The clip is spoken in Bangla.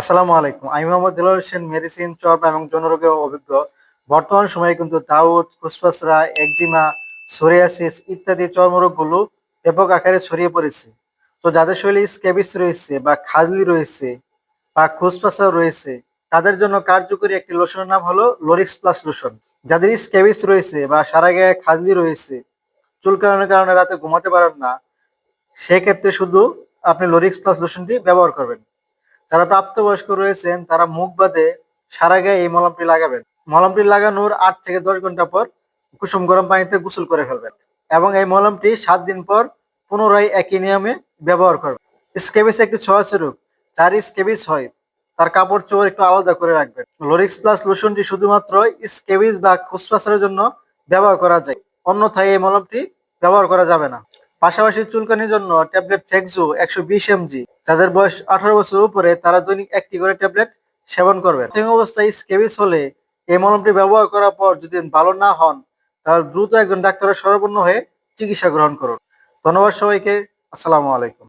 আসসালামু আলাইকুম। আমি মোহাম্মদ দিলর হোসেন, মেডিসিন চপ এবং জনরোগে অভিজ্ঞ। বর্তমান সময়ে কিন্তু দাউদ ফুসফাসরা একজিমা, সোরিয়াসিস ইত্যাদি চর্মরোগগুলো ব্যাপক আকারে ছড়িয়ে পড়েছে। তো যাদের শরীরে স্ক্যাবিস রয়েছে বা খাজলি রয়েছে বা খুসফাসা রয়েছে, তাদের জন্য কার্যকরী একটি লোশনের নাম হলো লোরিক্স প্লাস লোশন। যাদের স্ক্যাবিস রয়েছে বা সারা গায়ে খাজলি রয়েছে, চুলকানোর কারণে রাতে ঘুমাতে পারেন না, সেক্ষেত্রে শুধু আপনি লোরিক্স প্লাস লোশনটি ব্যবহার করবেন। যারা প্রাপ্তবয়স্ক রয়েছেন, তারা মুখ বাদে সারা গায়ে এই মলমটি লাগাবেন। মলমটি লাগানোর আট থেকে দশ ঘণ্টা পর কুসুম গরম পানিতে গোসল করে ফেলবেন এবং এই মলমটি সাত দিন পর পুনরায় একই নিয়মে ব্যবহার করবেন। স্কেবিস একটি ছয়াশি রোগ যার স্কেবিস হয়, তার কাপড় চোপড় একটু আলাদা করে রাখবেন। লোরিক্স প্লাস লোশনটি শুধুমাত্র স্কেবিস বা খুসফাসের জন্য ব্যবহার করা যায়, অন্যথায় এই মলমটি ব্যবহার করা যাবে না। পাশাপাশি চুলকানির জন্য ট্যাবলেট ফেক্সো একশো বিশ এমজি। যাদের বয়স আঠারো বছর উপরে, তারা দৈনিক একটি করে ট্যাবলেট সেবন করবেন। সেই অবস্থায় স্কেবিস হলে এই মলমটি ব্যবহার করার পর যদি ভালো না হন, তাহলে দ্রুত একজন ডাক্তারের সর্বপূর্ণ হয়ে চিকিৎসা গ্রহণ করুন। ধন্যবাদ সবাইকে। আসসালামু আলাইকুম।